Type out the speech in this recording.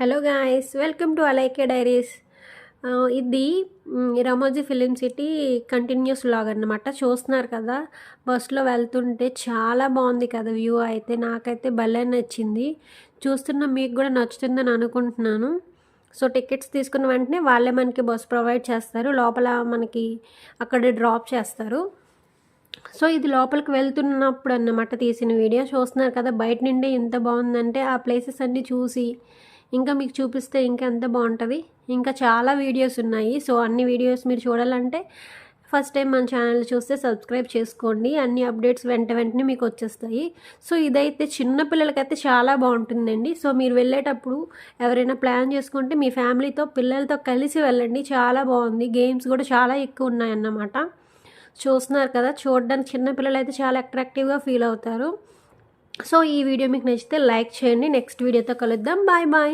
Hello guys welcome to alike diaries ఇది Ramoji Ramoji film city continues log అన్నమాట. చూస్తున్నారు కదా బస్సులో వెళ్తుంటే చాలా బాగుంది కదా వ్యూ అయితే. నాకైతే భలే నచ్చింది. చూస్తున్న మీకు కూడా నచ్చుతుందని అనుకుంటున్నాను. సో టికెట్స్ తీసుకున్న వెంటనే వాళ్ళే మనకి బస్ ప్రొవైడ్ చేస్తారు. లోపల మనకి అక్కడ డ్రాప్ చేస్తారు. సో ఇది లోపలికి వెళ్తున్నప్పుడు అన్నమాట తీసిన వీడియో చూస్తున్నారు కదా బయట నుండి ఎంత బాగుందంటే ఆ ప్లేసెస్ అన్నీ చూసి ఇంకా మీకు చూపిస్తే ఇంకా బాగుంటుంది. ఇంకా చాలా వీడియోస్ ఉన్నాయి. సో అన్ని వీడియోస్ మీరు చూడాలంటే ఫస్ట్ టైం మన ఛానల్ చూస్తే సబ్స్క్రైబ్ చేసుకోండి. అన్ని అప్డేట్స్ వెంట వెంటనే మీకు వచ్చేస్తాయి. సో ఇదైతే చిన్న పిల్లలకైతే చాలా బాగుంటుందండి. సో మీరు వెళ్ళేటప్పుడు ఎవరైనా ప్లాన్ చేసుకుంటే మీ ఫ్యామిలీతో పిల్లలతో కలిసి వెళ్ళండి. చాలా బాగుంది. గేమ్స్ కూడా చాలా ఎక్కువ ఉన్నాయన్నమాట. చూస్తున్నారు కదా చూడడానికి చిన్నపిల్లలు అయితే చాలా అట్రాక్టివ్గా ఫీల్ అవుతారు. సో ఈ వీడియో మీకు నచ్చితే లైక్ చేయండి. నెక్స్ట్ వీడియోతో కలుద్దాం. Bye bye